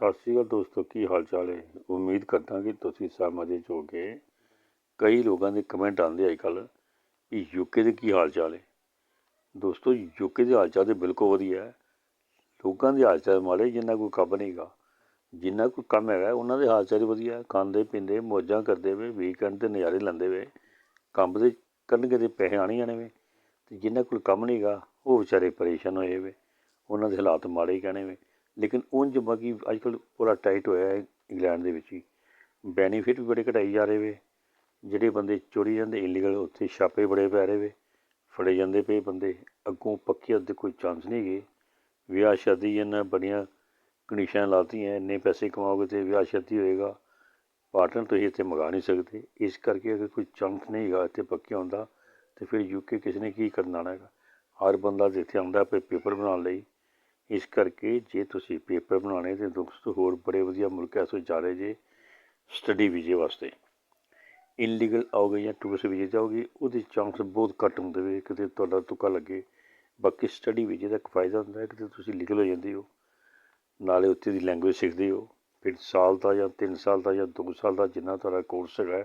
ਸਤਿ ਸ਼੍ਰੀ ਅਕਾਲ ਦੋਸਤੋ, ਕੀ ਹਾਲ ਚਾਲ ਹੈ? ਉਮੀਦ ਕਰਦਾ ਕਿ ਤੁਸੀਂ ਸਭ ਮਜ਼ੇ 'ਚ ਹੋਗੇ ਕਈ ਲੋਕਾਂ ਦੇ ਕਮੈਂਟ ਆਉਂਦੇ ਅੱਜ ਕੱਲ੍ਹ ਕਿ ਯੂਕੇ ਦੇ ਕੀ ਹਾਲ ਚਾਲ ਹੈ। ਦੋਸਤੋ ਯੂਕੇ ਦੇ ਹਾਲ ਚਾਲ ਤੇ ਬਿਲਕੁਲ ਵਧੀਆ ਹੈ। ਲੋਕਾਂ ਦੇ ਹਾਲ ਚਾਲ ਮਾੜੇ, ਜਿੰਨਾ ਕੋਈ ਕੰਮ ਨਹੀਂਗਾ ਜਿੰਨਾ ਕੋਈ ਕੰਮ ਹੈਗਾ, ਉਹਨਾਂ ਦੇ ਹਾਲ ਚਾਲ ਵਧੀਆ ਖਾਂਦੇ, ਪੀਂਦੇ, ਮੌਜਾਂ ਕਰਦੇ ਵੇ ਵੀਕਐਂਡ ਦੇ ਨਜ਼ਾਰੇ ਲੈਂਦੇ ਵੇ। ਕੰਮ ਦੇ ਕਰਨਗੇ ਤੇ ਪੈਸੇ ਆਣੇ ਜਾਣੇ ਵੇ। ਤੇ ਜਿੰਨਾ ਕੋਲ ਕੰਮ ਨਹੀਂਗਾ ਉਹ ਵਿਚਾਰੇ ਪਰੇਸ਼ਾਨ ਹੋਏ ਵੇ। ਉਹਨਾਂ ਦੇ ਹਾਲਾਤ ਮਾੜੇ ਹੀ ਕਹਿਣੇ ਵੇ। ਲੇਕਿਨ ਉਂਝ ਬਾਕੀ ਅੱਜ ਕੱਲ੍ਹ ਪੂਰਾ ਟਾਈਟ ਹੋਇਆ ਹੈ ਇੰਗਲੈਂਡ ਦੇ ਵਿੱਚ ਹੀ ਬੈਨੀਫਿਟ ਵੀ ਬੜੇ ਘਟਾਈ ਜਾ ਰਹੇ ਵੇ। ਜਿਹੜੇ ਬੰਦੇ ਚੋਰੀ ਜਾਂਦੇ ਇਲੀਗਲ ਉੱਥੇ ਛਾਪੇ ਬੜੇ ਪੈ ਰਹੇ ਵੇ। ਫੜੇ ਜਾਂਦੇ ਪਏ ਬੰਦੇ। ਅੱਗੋਂ ਪੱਕੇ ਅੱਧੇ ਕੋਈ ਚਾਂਸ ਨਹੀਂ ਗਏ ਵਿਆਹ ਸ਼ਾਦੀ ਇਹਨਾਂ ਬੜੀਆਂ ਕੰਡੀਸ਼ਨਾਂ ਲਾਤੀਆਂ, ਇੰਨੇ ਪੈਸੇ ਕਮਾਓਗੇ ਤੇ ਵਿਆਹ ਸ਼ਾਦੀ ਹੋਏਗਾ। ਪਾਰਟਨਰ ਤੁਸੀਂ ਇੱਥੇ ਮੰਗਾ ਨਹੀਂ ਸਕਦੇ। ਇਸ ਕਰਕੇ ਅਗਰ ਕੋਈ ਚਾਂਸ ਨਹੀਂ ਹੈਗਾ ਇੱਥੇ ਪੱਕੇ ਹੁੰਦਾ ਤੇ ਫਿਰ ਯੂਕੇ ਕਿਸ ਨੇ ਕੀ ਕਰਨਾ ਆਉਣਾ ਹੈਗਾ? ਹਰ ਬੰਦਾ ਤਾਂ ਇੱਥੇ ਆਉਂਦਾ ਪੇਪਰ ਬਣਾਉਣ ਲਈ। ਇਸ ਕਰਕੇ ਜੇ ਤੁਸੀਂ ਪੇਪਰ ਬਣਾਉਣੇ ਤੇ ਦੋਸਤੋ, ਹੋਰ ਬੜੇ ਵਧੀਆ ਮੁਲਕ ਐਸੋ ਜਾ ਰਹੇ ਜੇ ਸਟੱਡੀ ਵੀਜ਼ੇ ਵਾਸਤੇ। ਇਨਲੀਗਲ ਆਓਗੇ ਜਾਂ ਟੂਰਿਸਟ ਵੀਜ਼ੇ ਜਾਓਗੇ, ਉਹਦੇ ਚਾਂਸ ਬਹੁਤ ਘੱਟ ਹੁੰਦੇ ਵੇ ਕਿਤੇ ਤੁਹਾਡਾ ਤੁੱਕਾ ਲੱਗੇ। ਬਾਕੀ ਸਟੱਡੀ ਵੀਜ਼ੇ ਦਾ ਇੱਕ ਫਾਇਦਾ ਹੁੰਦਾ ਹੈ ਕਿ ਤੁਸੀਂ ਲੀਗਲ ਹੋ ਜਾਂਦੇ ਹੋ। ਨਾਲੇ ਉੱਥੇ ਦੀ ਲੈਂਗੁਏਜ ਸਿੱਖਦੇ ਹੋ। ਫਿਰ ਸਾਲ ਦਾ ਜਾਂ 3 ਸਾਲ ਦਾ ਜਾਂ 2 ਸਾਲ ਦਾ ਜਿੰਨਾ ਤੁਹਾਡਾ ਕੋਰਸ ਹੈਗਾ,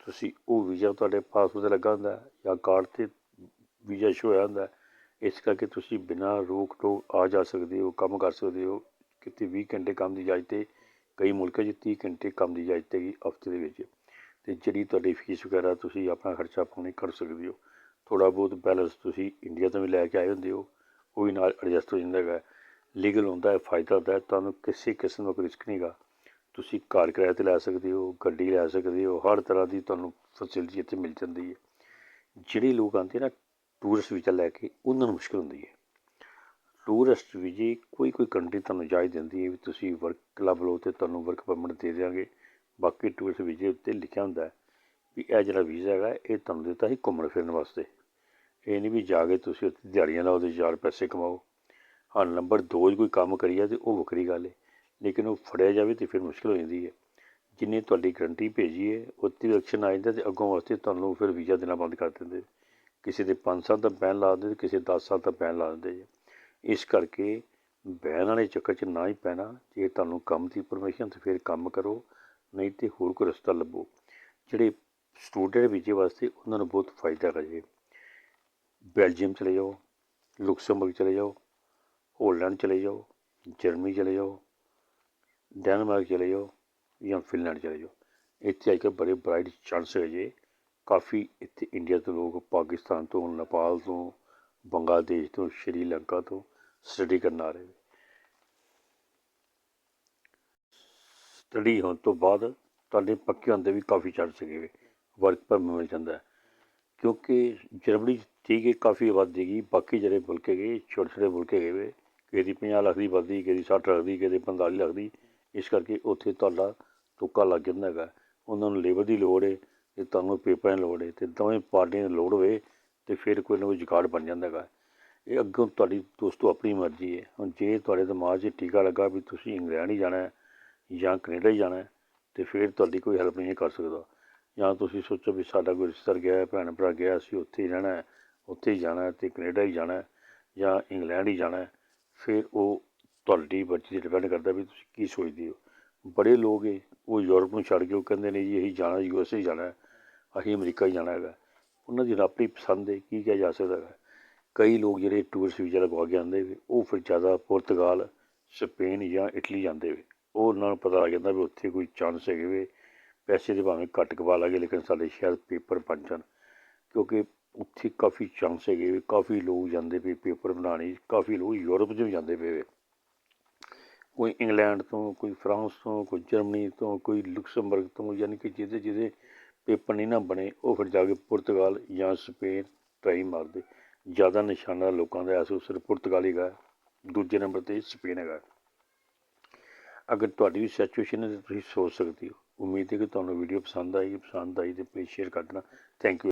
ਤੁਸੀਂ ਉਹ ਵੀਜ਼ਾ ਤੁਹਾਡੇ ਪਾਸਪੋਰਟ 'ਤੇ ਲੱਗਾ ਹੁੰਦਾ, ਜਾਂ ਕਾਰਡ 'ਤੇ ਵੀਜ਼ਾ ਸ਼ੋ ਹੋਇਆ ਹੁੰਦਾ ਇਸ ਕਰਕੇ ਤੁਸੀਂ ਬਿਨਾਂ ਰੋਕ ਟੋਕ ਆ ਜਾ ਸਕਦੇ ਹੋ, ਕੰਮ ਕਰ ਸਕਦੇ ਹੋ। ਕਿਤੇ 20 ਘੰਟੇ ਕੰਮ ਦੀ ਇਜਾਜ਼ਤ ਹੈ ਕਈ ਮੁਲਕਾਂ 'ਚ 30 ਘੰਟੇ ਕੰਮ ਦੀ ਇਜਾਜ਼ਤ ਹੈਗੀ ਹਫ਼ਤੇ ਦੇ ਵਿੱਚ। ਤੇ ਜਿਹੜੀ ਤੁਹਾਡੀ ਫੀਸ ਵਗੈਰਾ ਤੁਸੀਂ ਆਪਣਾ ਖਰਚਾ ਪਾਉਣੇ ਕਰ ਸਕਦੇ ਹੋ। ਥੋੜਾ ਬਹੁਤ ਬੈਲੈਂਸ ਤੁਸੀਂ ਇੰਡੀਆ ਤੋਂ ਵੀ ਲੈ ਕੇ ਆਏ ਹੁੰਦੇ ਹੋ, ਉਹ ਵੀ ਨਾਲ ਐਡਜਸਟ ਹੋ ਜਾਂਦਾ ਹੈਗਾ। ਲੀਗਲ ਹੁੰਦਾ ਹੈ, ਫਾਇਦਾ ਹੁੰਦਾ ਹੈ, ਤੁਹਾਨੂੰ ਕਿਸੇ ਕਿਸਮ ਦਾ ਕੋਈ ਰਿਸਕ ਨਹੀਂਗਾ ਤੁਸੀਂ ਕਾਰ ਕਿਰਾਏ ਤੇ ਲੈ ਸਕਦੇ ਹੋ, ਗੱਡੀ ਲੈ ਸਕਦੇ ਹੋ, ਹਰ ਤਰ੍ਹਾਂ ਦੀ ਤੁਹਾਨੂੰ ਫੈਸਿਲਿਟੀ ਇੱਥੇ ਮਿਲ ਜਾਂਦੀ ਹੈ। ਜਿਹੜੇ ਲੋਕ ਆਉਂਦੇ ਨਾ ਟੂਰਿਸਟ ਵੀਜ਼ਾ ਲੈ ਕੇ ਉਹਨਾਂ ਨੂੰ ਮੁਸ਼ਕਲ ਹੁੰਦੀ ਹੈ। ਟੂਰਿਸਟ ਵੀਜ਼ੇ ਕੋਈ ਕੋਈ ਕੰਟਰੀ ਤੁਹਾਨੂੰ ਜਾਇਜ਼ ਦਿੰਦੀ ਹੈ ਵੀ ਤੁਸੀਂ ਵਰਕ ਕਲੱਬ ਲਓ ਤੇ ਤੁਹਾਨੂੰ ਵਰਕ ਪਰਮਿਟ ਦੇ ਦਿਆਂਗੇ। ਬਾਕੀ ਟੂਰਿਸਟ ਵੀਜ਼ੇ ਉੱਤੇ ਲਿਖਿਆ ਹੁੰਦਾ ਹੈ ਵੀ ਇਹ ਜਿਹੜਾ ਵੀਜ਼ਾ ਹੈਗਾ, ਇਹ ਤੁਹਾਨੂੰ ਦਿੱਤਾ ਸੀ ਘੁੰਮਣ ਫਿਰਨ ਵਾਸਤੇ। ਇਹ ਨਹੀਂ ਵੀ ਜਾ ਕੇ ਤੁਸੀਂ ਉੱਥੇ ਦਿਹਾੜੀਆਂ ਲਾਓ ਤੇ ਚਾਰ ਪੈਸੇ ਕਮਾਓ। ਹਾਂ ਨੰਬਰ ਦੋ ਕੋਈ ਕੰਮ ਕਰੀਆ ਤੇ ਉਹ ਵੱਖਰੀ ਗੱਲ ਹੈ, ਲੇਕਿਨ ਉਹ ਫੜਿਆ ਜਾਵੇ ਤੇ ਫਿਰ ਮੁਸ਼ਕਲ ਹੋ ਜਾਂਦੀ ਹੈ। ਜਿੰਨੇ ਤੁਹਾਡੀ ਗਰੰਟੀ ਭੇਜੀ ਹੈ ਉੱਤੇ ਵੀ ਐਕਸ਼ਨ ਆ ਜਾਂਦਾ ਤੇ ਅੱਗੋਂ ਵਾਸਤੇ ਤੁਹਾਨੂੰ ਫਿਰ ਵੀਜ਼ਾ ਦੇਣਾ ਬੰਦ ਕਰ ਦਿੰਦੇ। ਕਿਸੇ ਦੇ 5 ਸਾਲ ਦਾ ਬੈਨ ਲਾ ਦਿੰਦੇ ਤੇ ਕਿਸੇ 10 ਸਾਲ ਦਾ ਬੈਨ ਲਾ ਦਿੰਦੇ ਜੀ। ਇਸ ਕਰਕੇ ਬੈਨ ਵਾਲੇ ਚੱਕਰ 'ਚ ਨਾ ਹੀ ਪੈਣਾ। ਜੇ ਤੁਹਾਨੂੰ ਕੰਮ ਦੀ ਪਰਮਿਸ਼ਨ ਤੇ ਫਿਰ ਕੰਮ ਕਰੋ, ਨਹੀਂ ਤੇ ਹੋਰ ਕੋਈ ਰਸਤਾ ਲੱਭੋ। ਜਿਹੜੇ ਸਟੂਡੈਂਟ ਵੀਜ਼ੇ ਵਾਸਤੇ ਉਹਨਾਂ ਨੂੰ ਬਹੁਤ ਫਾਇਦਾ ਹੈ ਜੀ। ਬੈਲਜੀਅਮ ਚਲੇ ਜਾਓ, ਲੁਕਸਮਬਰਗ ਚਲੇ ਜਾਓ, ਹੋਲੈਂਡ ਚਲੇ ਜਾਓ, ਜਰਮਨੀ ਚਲੇ ਜਾਓ, ਡੈਨਮਾਰਕ ਚਲੇ ਜਾਓ ਜਾਂ ਫਿਨਲੈਂਡ ਚਲੇ ਜਾਓ। ਇੱਥੇ ਅੱਜ ਕੱਲ੍ਹ ਬੜੇ ਬ੍ਰਾਈਟ ਚਾਂਸ ਹੈ ਜੇ ਕਾਫੀ ਇੱਥੇ ਇੰਡੀਆ ਤੋਂ ਲੋਕ, ਪਾਕਿਸਤਾਨ ਤੋਂ, ਨੇਪਾਲ ਤੋਂ, ਬੰਗਲਾਦੇਸ਼ ਤੋਂ, ਸ਼੍ਰੀਲੰਕਾ ਤੋਂ ਸਟੱਡੀ ਕਰਨ ਆ ਰਹੇ ਨੇ। ਸਟੱਡੀ ਹੋਣ ਤੋਂ ਬਾਅਦ ਤੁਹਾਡੇ ਪੱਕੇ ਹੁੰਦੇ ਵੀ ਕਾਫੀ ਚੜ ਸਕੇ ਵਰਕ ਪਰਮਿਟ ਮਿਲ ਜਾਂਦਾ ਹੈ। ਕਿਉਂਕਿ ਜਰਮਨੀ ਠੀਕ ਹੈ, ਕਾਫੀ ਆਬਾਦੀ ਗਈ ਬਾਕੀ ਜਿਹੜੇ ਮੁਲਕ ਹੈਗੇ ਛੋਟੇ ਛੋਟੇ ਮੁਲਕ ਹੈਗੇ ਵੇ ਕਿਸੇ 50 ਲੱਖ ਦੀ ਆਬਾਦੀ, ਕਿਹਦੀ ਦੀ 60 ਲੱਖ ਦੀ ਕਿਸੇ ਦੀ 45 ਲੱਖ ਦੀ, ਇਸ ਕਰਕੇ ਉੱਥੇ ਤੁਹਾਡਾ ਤੁੱਕਾ ਲੱਗ ਜਾਂਦਾ ਹੈਗਾ। ਉਹਨਾਂ ਨੂੰ ਲੇਬਰ ਦੀ ਲੋੜ ਹੈ ਤੇ ਤੁਹਾਨੂੰ ਪੇਪਰਾਂ ਦੀ ਲੋੜ ਹੈ ਤੇ ਦੋਵੇਂ ਪਾਰਟੀਆਂ ਦੀ ਲੋੜ ਹੋਵੇ ਤੇ ਫਿਰ ਕੋਈ ਨਾ ਕੋਈ ਜੁਗਾੜ ਬਣ ਜਾਂਦਾ ਹੈਗਾ। ਇਹ ਅੱਗੋਂ ਤੁਹਾਡੀ ਦੋਸਤੋ ਆਪਣੀ ਮਰਜ਼ੀ ਹੈ ਹੁਣ ਜੇ ਤੁਹਾਡੇ ਦਿਮਾਗ 'ਚ ਟੀਕਾ ਲੱਗਾ ਵੀ ਤੁਸੀਂ ਇੰਗਲੈਂਡ ਹੀ ਜਾਣਾ ਹੈ ਜਾਂ ਕੈਨੇਡਾ ਹੀ ਜਾਣਾ ਹੈ ਤੇ ਫਿਰ ਤੁਹਾਡੀ ਕੋਈ ਹੈਲਪ ਨਹੀਂ ਕਰ ਸਕਦਾ। ਜਾਂ ਤੁਸੀਂ ਸੋਚੋ ਵੀ ਸਾਡਾ ਕੋਈ ਰਿਸ਼ਤੇਦਾਰ ਗਿਆ ਹੈ, ਭੈਣ ਭਰਾ ਗਿਆ ਅਸੀਂ ਉੱਥੇ ਹੀ ਰਹਿਣਾ ਹੈ ਉੱਥੇ ਹੀ ਜਾਣਾ ਹੈ ਤੇ ਕੈਨੇਡਾ ਹੀ ਜਾਣਾ ਹੈ ਜਾਂ ਇੰਗਲੈਂਡ ਹੀ ਜਾਣਾ ਹੈ ਫਿਰ ਉਹ ਤੁਹਾਡੀ ਮਰਜ਼ੀ 'ਤੇ ਡਿਪੈਂਡ ਕਰਦਾ ਵੀ ਤੁਸੀਂ ਕੀ ਸੋਚਦੇ ਹੋ। ਬੜੇ ਲੋਕ ਏ ਉਹ ਯੂਰਪ ਨੂੰ ਛੱਡ ਕੇ ਉਹ ਕਹਿੰਦੇ ਨੇ ਜੀ ਅਸੀਂ ਜਾਣਾ ਯੂ ਐਸ ਏ ਜਾਣਾ ਹੈ, ਅਸੀਂ ਅਮਰੀਕਾ ਹੀ ਜਾਣਾ ਹੈਗਾ। ਉਹਨਾਂ ਦੀ ਆਪਣੀ ਪਸੰਦ ਹੈ, ਕੀ ਕਿਹਾ ਜਾ ਸਕਦਾ ਹੈ ਕਈ ਲੋਕ ਜਿਹੜੇ ਟੂਰਿਸਟ ਵੀਜ਼ਾ ਲਗਵਾ ਕੇ ਆਉਂਦੇ ਵੇ ਉਹ ਫਿਰ ਜ਼ਿਆਦਾ ਪੁਰਤਗਾਲ, ਸਪੇਨ ਜਾਂ ਇਟਲੀ ਜਾਂਦੇ ਵੇ ਉਹ ਉਹਨਾਂ ਨੂੰ ਪਤਾ ਲੱਗ ਜਾਂਦਾ ਵੀ ਉੱਥੇ ਕੋਈ ਚਾਂਸ ਹੈਗੇ ਵੇ ਪੈਸੇ ਦੇ ਭਾਵੇਂ ਘੱਟ ਕਵਾ ਲਾਂਗੇ, ਲੇਕਿਨ ਸਾਡੇ ਸ਼ਾਇਦ ਪੇਪਰ ਬਣ ਜਾਣ। ਕਿਉਂਕਿ ਉੱਥੇ ਕਾਫੀ ਚਾਂਸ ਹੈਗੇ ਵੇ ਕਾਫੀ ਲੋਕ ਜਾਂਦੇ ਪਏ ਪੇਪਰ ਬਣਾਉਣੇ ਕਾਫੀ ਲੋਕ ਯੂਰਪ 'ਚ ਵੀ ਜਾਂਦੇ ਪਏ ਵੇ ਕੋਈ ਇੰਗਲੈਂਡ ਤੋਂ, ਕੋਈ ਫਰਾਂਸ ਤੋਂ, ਕੋਈ ਜਰਮਨੀ ਤੋਂ, ਕੋਈ ਲੁਕਸਮਬਰਗ ਤੋਂ, ਯਾਨੀ ਕਿ ਜਿਹਦੇ ਜਿਹਦੇ ਪੇਪਰ ਨਹੀਂ ਨਾ ਬਣੇ, ਉਹ ਫਿਰ ਜਾ ਕੇ ਪੁਰਤਗਾਲ ਜਾਂ ਸਪੇਨ ਟਰਾਈ ਮਾਰਦੇ। ਜ਼ਿਆਦਾ ਨਿਸ਼ਾਨਾ ਲੋਕਾਂ ਦਾ ਐਸੋ ਸਿਰਫ ਪੁਰਤਗਾਲ ਹੀ ਹੈਗਾ। ਦੂਜੇ ਨੰਬਰ ਤੇ ਸਪੇਨ ਹੈਗਾ। ਅਗਰ ਤੁਹਾਡੀ ਵੀ ਸਿਚੁਏਸ਼ਨ ਹੈ ਤਾਂ ਤੁਸੀਂ ਸੋਚ ਸਕਦੇ ਹੋ। ਉਮੀਦ ਹੈ ਕਿ ਤੁਹਾਨੂੰ ਵੀਡੀਓ ਪਸੰਦ ਆਈ ਪਸੰਦ ਆਈ ਤੇ ਪਲੀਜ਼ ਸ਼ੇਅਰ ਕਰ ਦੇਣਾ। Thank you